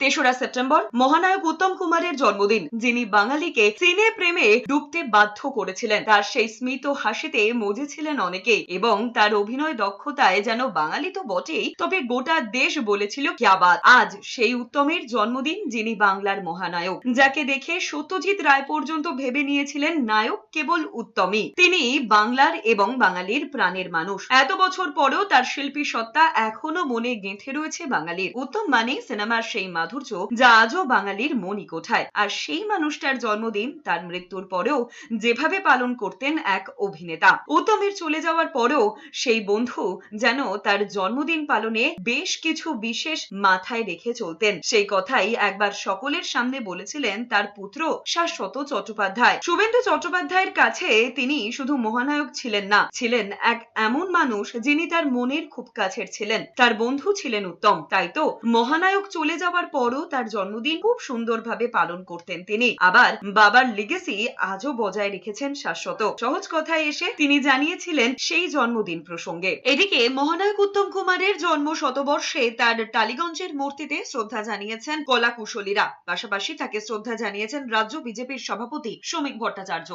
তেসরা সেপ্টেম্বর মহানায়ক উত্তম কুমারের জন্মদিন, যিনি বাঙালিকে সিনে প্রেমে ডুবতে বাধ্য করেছিলেন। তার সেই স্মিত হাসিতে মজেছিলেন অনেকে এবং তার অভিনয় দক্ষতায় যেন বাঙালি তো বটেই, তবে গোটা দেশ বলেছিল ক্যাবাদ আজ সেই উত্তমের জন্মদিন, যিনি বাংলার মহানায়ক, যাকে দেখে সত্যজিৎ রায় পর্যন্ত ভেবে নিয়েছিলেন নায়ক কেবল উত্তমই। তিনি বাংলার এবং বাঙালির প্রাণের মানুষ। এত বছর পরেও তার শিল্পী সত্তা এখনও মনে গেঁথে রয়েছে বাঙালির। উত্তম মানে সিনেমার সেই মাধুর্য যা আজও বাঙালির মনি কোঠায় আর সেই মানুষটার জন্মদিন, তার মৃত্যুর পরেও যেভাবে পালন করতেন এক অভিনেতা। উত্তমের চলে যাওয়ার পরেও সেই বন্ধু যেন তার জন্মদিন পালনে বেশ কিছু বিশেষ মাথায় রেখে চলতেন। সেই কথাই একবার সকলের সামনে বলেছিলেন তার পুত্র শাশ্বত চট্টোপাধ্যায়। শুভেন্দু চট্টোপাধ্যায়ের কাছে তিনি শুধু মহানায়ক ছিলেন না, ছিলেন এক এমন মানুষ যিনি তার মনের খুব কাছের ছিলেন। তার বন্ধু ছিলেন উত্তম, তাই তো মহানায়ক চলে যাওয়ার পরও তার জন্মদিন খুব সুন্দরভাবে পালন করতেন তিনি। আবার বাবার লিগেসি আজও বজায় রেখেছেন শাশ্বত। সহজ কথায় এসে তিনি জানিয়েছিলেন সেই জন্মদিন প্রসঙ্গে। এদিকে মহানায়ক উত্তম কুমারের জন্ম শতবর্ষে তার টালিগঞ্জের মূর্তিতে শ্রদ্ধা জানিয়েছেন কলা কুশলীরা পাশাপাশি তাকে শ্রদ্ধা জানিয়েছেন রাজ্য বিজেপির সভাপতি শ্রমিক ভট্টাচার্য।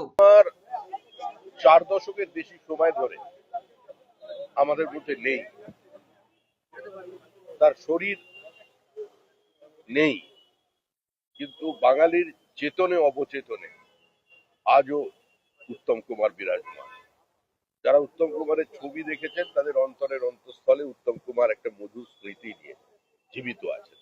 চার দশকের বেশি সময় ধরে আমাদের মধ্যে নেই। তার শরীর নেই। কিন্তু বাঙালির চেতনে, অবচেতনে আজও উত্তম কুমার বিরাজমান। যারা উত্তম কুমারের ছবি দেখেছেন, তাদের অন্তরের অন্তঃস্থলে উত্তম কুমার একটা মধুর স্মৃতি নিয়ে জীবিত আছে